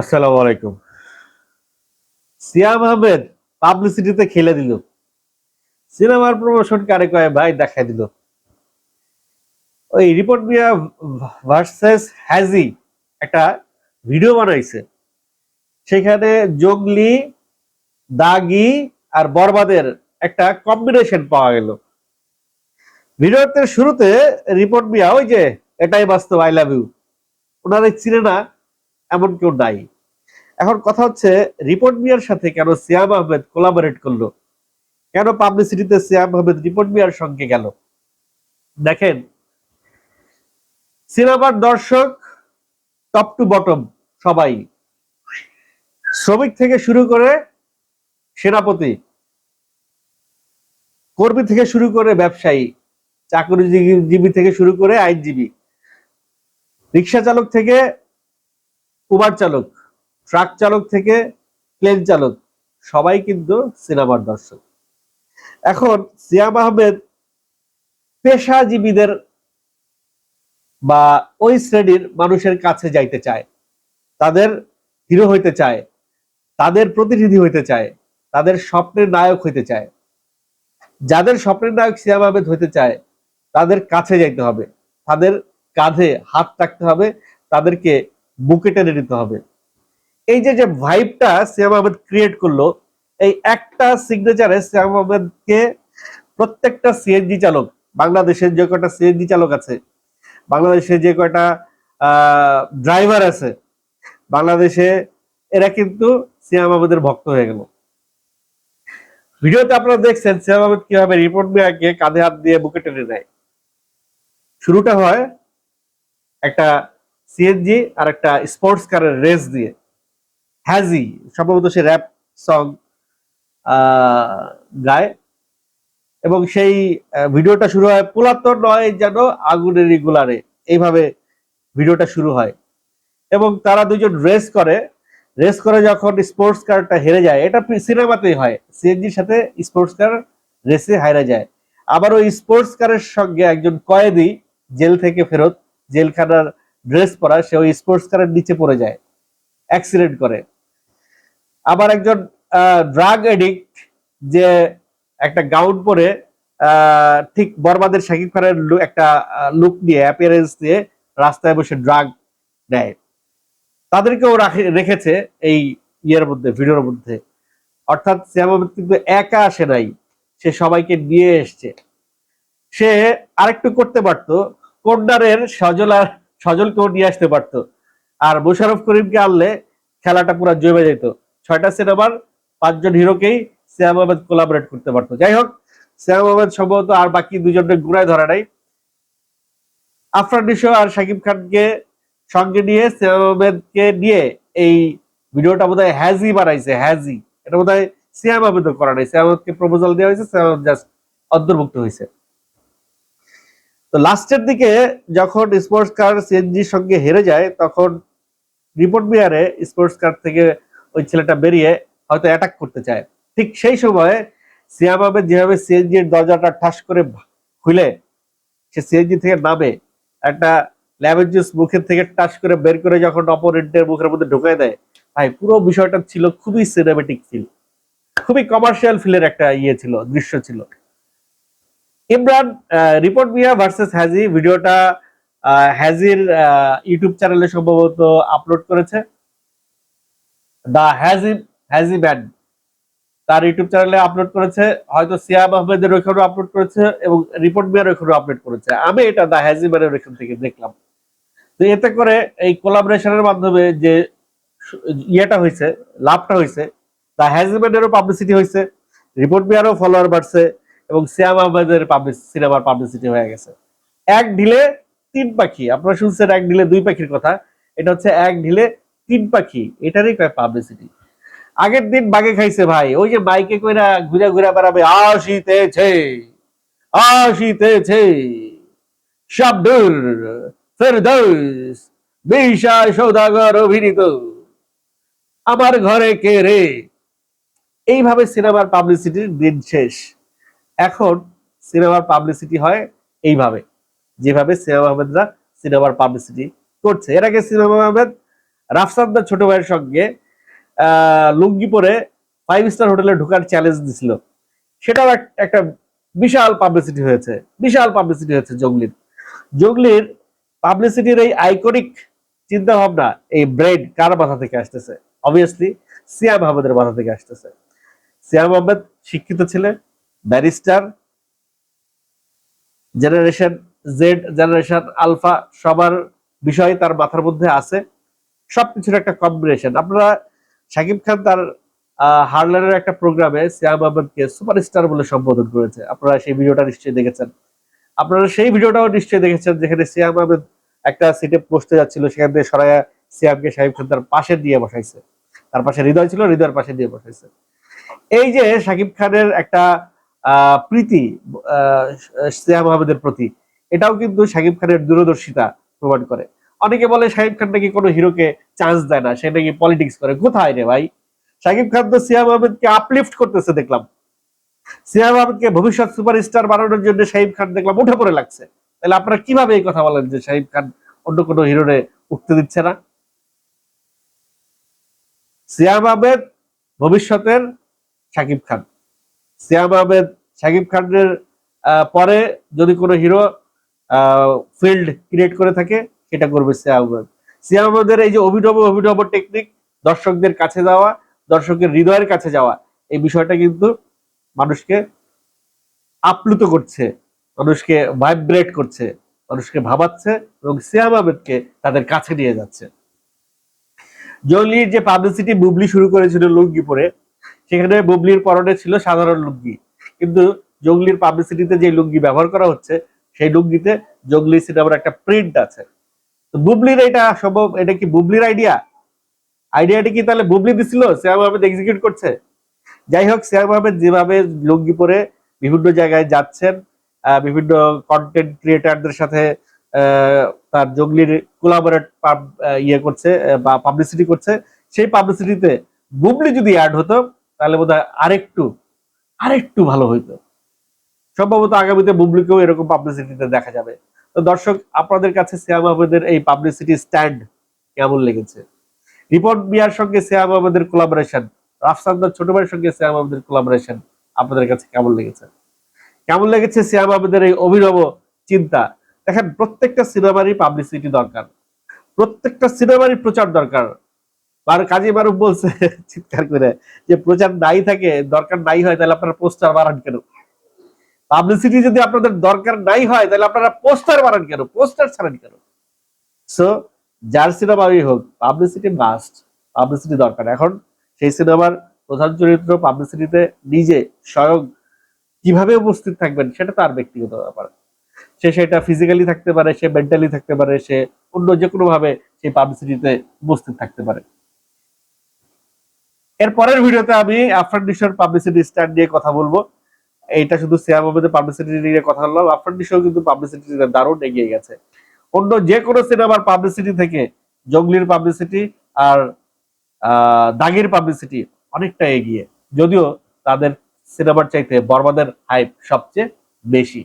আসসালামু আলাইকুম। সিয়াম আহমেদ পাবলিসিটিতে খেলে দিল। সিনেমার প্রমোশন কারে ভাই দেখাই দিল। ওই রিপোর্ট মিয়া ভার্সেস হ্যাজি একটা ভিডিও বানাইছে। সেখানে জঙ্গলি, দাগি আর বরবাদের একটা কম্বিনেশন পাওয়া গেল। ভিডিওতে শুরুতে রিপোর্ট মিয়া, ওই যে, এটাই বাস্তব আই লাভ ইউ ওনারা চিনে না এমন কেউ নাই। এখন কথা হচ্ছে, রিপোর্ট মিয়ার সাথে কেন সিয়াম আহমেদ কোলাবোরেট করল? কেন পাবলিসিটিতে সিয়াম আহমেদ রিপোর্ট মিয়ার সঙ্গে গেল? দেখেন, সিনেমার দর্শক টপ টু বটম সবাই। শ্রমিক থেকে শুরু করে সেনাপতি, কর্মী থেকে শুরু করে ব্যবসায়ী, চাকরিজীবী থেকে শুরু করে আইনজীবী, রিক্সা চালক থেকে উবার চালক ট্রাক চালক থেকে প্লেন চালক, সবাই কিন্তু সিনেমার দর্শক। এখন সিয়াম আহমেদ পেশাজীবীদের বা ওই শ্রেণির মানুষের কাছে যাইতে চায়, তাদের হিরো হইতে চায়, তাদের প্রতিনিধি হইতে চায়, তাদের স্বপ্নের নায়ক হইতে চায়। যাদের স্বপ্নের নায়ক সিয়াম আহমেদ হইতে চায়, তাদের কাছে যাইতে হবে, তাদের কাঁধে হাত রাখতে হবে, তাদেরকে বুকে টেনে নিতে হবে। এই যে যে ভাইবটা সিয়াম আহমেদ ক্রিয়েট করল, এই একটা সিগনেচারে সিয়াম আহমেদকে প্রত্যেকটা সিএনজি চালক, বাংলাদেশের যে কয়টা সিএনজি চালক আছে বাংলাদেশে যে কয়টা ড্রাইভার আছে, বাংলাদেশে এরা কিন্তু সিয়াম আহমেদের ভক্ত হয়ে গেল। ভিডিওতে আপনারা দেখছেন সিয়াম আহমেদ কীভাবে রিপোর্ট মেয়াকে কাঁধে হাত দিয়ে বুকে টেনে নেয়। শুরুটা হয় একটা সিএনজি আর একটা স্পোর্টস কারের রেস দিয়ে। হ্যাজি সম্ভবত সে র্যাপ সং গায়। এবং সেই ভিডিওটা শুরু হয় পুলাতন নয় যেন আগুনের রেগুলারে এইভাবে ভিডিওটা শুরু হয়। এবং তারা দুজন রেস করে। রেস করে যখন স্পোর্টস কারটা হেরে যায়, এটা সিনেমাতেই হয়। সিএনজির সাথে স্পোর্টস কার রেসে হারা যায়। আবার ওই স্পোর্টস কারের সঙ্গে একজন কয়েদি জেল থেকে ফেরত, জেলখানার ড্রেস পরা সে ওই স্পোর্টস কারের নিচে পড়ে যায় অ্যাক্সিডেন্ট করে। আবার একজন ড্রাগ এডিক্ট যে একটা গাউন পরে ঠিক বরবাদের শাকিব খানের একটা লুক নিয়ে অ্যাপিয়ারেন্স দিয়ে রাস্তায় বসে ড্রাগ নেয়। তাদেরকেও রেখেছে এই ইয়ের মধ্যে, ভিডিওর মধ্যে। অর্থাৎ শ্যাম কিন্তু একা আসে নাই, সে সবাইকে নিয়ে এসছে। সে আরেকটু করতে পারতো, কন্যারের সজল আর সজলকেও নিয়ে আসতে পারতো। আর মোশারফ করিমকে আনলে খেলাটা পুরো জমে যেত। ছয়টা সিনেমার পাঁচজন হিরোকেই শ্যাম আহমেদ কোলাবরেট করতে পারতো। যাই হোক শ্যাম আহমেদ সম্ভবত আর বাকি দুজনের গুড়ায় ধরা নাই। আফরান নিশো আর শাকিব খানকে সঙ্গে নিয়ে শ্যাম আহমেদকে নিয়ে এই ভিডিওটা বোধ হয় হ্যাজি বানাইছে, হ্যাজি। এটা বোধ হয় শ্যাম আহমেদ করা নাই। শ্যাম আহমেদকে প্রপোজাল দেওয়া হয়েছে শ্যাম আহমেদ জাস্ট অন্তর্ভুক্ত হয়েছে। তো লাস্টের দিকে যখন স্পোর্টস কার সিএনজির সঙ্গে হেরে যায়, তখন রিপোর্ট বিয়ারে স্পোর্টস কার থেকে ওই ছেলেটা বেরিয়ে হয়তো অ্যাটাক করতে চায়। ঠিক সেই সময় সিয়াম আহমেদ যেভাবে সিএনজির দরজাটা ঠাস করে খুলে, সে সিএনজি থেকে নামে, একটা ল্যাবের জুস মুখের থেকে টাস করে বের করে যখন অপোনেন্টের মুখের মধ্যে ঢুকাই দেয়, ভাই, পুরো বিষয়টা ছিল খুবই সিনেমেটিক ফিল খুবই কমার্শিয়াল ফিলের একটা ইয়ে ছিল, দৃশ্য ছিল। ইমরান রিপোর্ট মিয়া ভার্সেস হ্যাজি ভিডিওটা হ্যাজির ইউটিউব চ্যানেলে সম্ভবত আপলোড করেছে। দা হ্যাজি হ্যাজি ব্যান্ড তার ইউটিউব চ্যানেলে আপলোড করেছে। হয়তো সিয়াম আহমেদের ওইখানেও আপলোড করেছে এবং রিপোর্ট মিয়ার ওইখানেও আপলোড করেছে। আমি এটা দা হ্যাজি ব্যান্ডের ওইখান থেকে দেখলাম। তো এতে করে এই কোলাবরেশনের মাধ্যমে যে ইয়েটা হয়েছে, লাভটা হয়েছে, দা হ্যাজি ব্যান্ডেরও পাবলিসিটি হয়েছে, রিপোর্ট মিয়ারও ফলোয়ার বাড়ছে। এবং শ্যাম আহমেদের সিনেমার পাবলিসিটি হয়ে গেছে। এক ঢিলে তিন পাখি। আপনারা শুনছেন এক ঢিলে দুই পাখির কথা। এটা হচ্ছে এক ঢিলে তিন পাখি। এটারই পাবলিসিটি আগের দিন বাগে খাইছে ভাই। ওই যে বাইকে কইরা ঘুরে ঘুরে বেড়াবে, আসিতেছে আসিতেছে শাব্দুর ফেরদৌস, বিশাল সৌদাগর অভিনীত। আমার ঘরে কে রে? এইভাবে সিনেমার পাবলিসিটির দিন শেষ। এখন সিনেমার পাবলিসিটি হয় এইভাবে। যেভাবে সিনেমা আহমেদরা সিনেমার পাবলিসিটি করছে। এর আগে সিনেমা আহমেদ রাফসানদার ছোট ভাইয়ের সঙ্গে লুঙ্গি পরে ফাইভ স্টার হোটেলে ঢোকার চ্যালেঞ্জ দিছিল। সেটাও একটা বিশাল পাবলিসিটি হয়েছে। বিশাল পাবলিসিটি হয়েছে জঙ্গলির। জঙ্গলির পাবলিসিটির এই আইকনিক চিন্তা ভাবনা এই ব্রেড কার মাথা থেকে আসতেছে? অবভিয়াসলি সিয়াম আহমেদের মাথা থেকে আসতেছে। সিয়াম আহমেদ শিক্ষিত ছেলে barrister, generation Z generation, alpha, সবার বিষয় তার মাথার মধ্যে আছে। সবকিছুর একটা কম্বিনেশন আপনারা শাকিব খান তার হার্লারের একটা প্রোগ্রামে সিয়াম আহমেদকে সুপারস্টার বলে সম্বোধন করেছে। আপনারা সেই ভিডিওটা নিশ্চয়ই দেখেছেন। আপনারা সেই ভিডিওটাও নিশ্চয়ই দেখেছেন যেখানে সিয়াম আহমেদ একটা সিটে বসতে যাচ্ছিল, সেখান থেকে সরাইয়া সিয়ামকে শাকিব খান তার পাশে দিয়ে বসাইছে। তার পাশে হৃদয় ছিল, হৃদয়ের পাশে দিয়ে বসাইছে। এই যে শাকিব খানের একটা প্রীতি সিয়াম আহমেদের প্রতি। এটাও কিন্তু শাকিব খানের দূরদর্শিতা প্রমাণ করে। অনেকে বলে শাকিব খান নাকি কোনো হিরোকে চান্স দেয় না, সে নাকি পলিটিক্স করে। কোথায় রে ভাই? শাকিব খান তো সিয়াম আহমেদকে আপলিফট করতেছে, দেখলাম। সিয়াম আহমেদকে ভবিষ্যৎ সুপারস্টার বানানোর জন্য শাহিব খান, দেখলাম, উঠে পড়ে লাগছে। তাহলে আপনারা কীভাবে এই কথা বলেন যে শাহিব খান অন্য কোনো হিরোরে উঠতে দিচ্ছে না? সিয়াম আহমেদ ভবিষ্যতের শাকিব খান। সিয়াম আহমেদ শাকিব খানের পরে যদি কোনো হিরো ফিল্ড ক্রিয়েট করে থাকে, সেটা করবে সিয়াম আহমেদ। আহমেদের এই যে অভিনব অভিনব টেকনিক দর্শকদের কাছে যাওয়া, দর্শকের হৃদয়ের কাছে যাওয়া, এই বিষয়টা কিন্তু মানুষকে আপ্লুত করছে, মানুষকে ভাইব্রেট করছে, মানুষকে ভাবাচ্ছে এবং সিয়াম আহমেদকে তাদের কাছে নিয়ে যাচ্ছে। জঙ্গলির যে পাবলিসিটি বুবলি শুরু করেছিল লুঙ্গি পরে, সেখানে বুবলির পরনে ছিল সাধারণ লুঙ্গি। কিন্তু জঙ্গলির পাবলিসিটিতে যে লুঙ্গি ব্যবহার করা হচ্ছে, সেই লুঙ্গিতে জঙ্গলি সিনেমার একটা প্রিন্ট আছে। তো বুবলির এটা সম্ভব এটা কি বুবলির আইডিয়া আইডিয়াটা কি তাহলে বুবলি দিছিল? শ্যাম আহমেদ এক্সিকিউট করছে? যাই হোক শ্যাম আহমেদ যেভাবে লুঙ্গি পরে বিভিন্ন জায়গায় যাচ্ছেন বিভিন্ন কন্টেন্ট ক্রিয়েটারদের সাথে তার জঙ্গলির কোলাবোরেট ইয়ে করছে বা পাবলিসিটি করছে, সেই পাবলিসিটিতে বুবলি যদি অ্যাড হতো, তাহলে বোধহয় আরেকটু আরেকটু ভালো হইতো সম্ভবত আগামীতে বুবলিকেও এরকম পাবলিসিটিতে দেখা যাবে। তো দর্শক, আপনাদের কাছে সিয়াম আহমেদের এই পাবলিসিটি স্ট্যান্ড কেমন লেগেছে? রিপোর্ট বিয়ার সঙ্গে সিয়াম আহমেদের কোলাবোরেশন রাফসান্দার ছোট ভাইয়ের সঙ্গে সিয়াম আহমেদের কোলাবোরেশন আপনাদের কাছে কেমন লেগেছে? কেমন লেগেছে সিয়াম আহমেদের এই অভিনব চিন্তা? দেখেন, প্রত্যেকটা সিনেমারই পাবলিসিটি দরকার। প্রত্যেকটা সিনেমারই প্রচার দরকার। আর কাজী মারুফ বলছে, চিৎকার করে, যে প্রচার নাই থাকে, দরকার নাই হয়, তাহলে আপনারা পোস্টার বাড়ান কেন? পাবলিসিটি যদি আপনাদের দরকার নাই হয়, তাহলে আপনারা পোস্টার বাড়ান কেন? পোস্টার ছাড়ান কেন? সো যার সিনেমাই হোক, পাবলিসিটি মাস্ট পাবলিসিটি দরকার। এখন সেই সিনেমার প্রধান চরিত্র পাবলিসিটিতে নিজে স্বয়ং কীভাবে উপস্থিত থাকবেন, সেটা তার ব্যক্তিগত ব্যাপার। সে সেটা ফিজিক্যালি থাকতে পারে, সে মেন্টালি থাকতে পারে, সে অন্য যে কোনো ভাবে সেই পাবলিসিটিতে উপস্থিত থাকতে পারে। এর পরের ভিডিওতে আমি আফরান নিশোর পাবলিসিটি স্ট্যান্ড নিয়ে কথা বলব। এইটা শুধু আহমেদের পাবলিসিটি নিয়ে কথা বললাম। নিশো কিন্তু পাবলিসিটি দারুণ এগিয়ে গেছে। অন্য যে কোনো সিনেমার পাবলিসিটি থেকে জঙ্গলির পাবলিসিটি আর দাগির পাবলিসিটি অনেকটা এগিয়ে। যদিও তাদের সিনেমার চাইতে বর্মাদের হাইপ সবচেয়ে বেশি।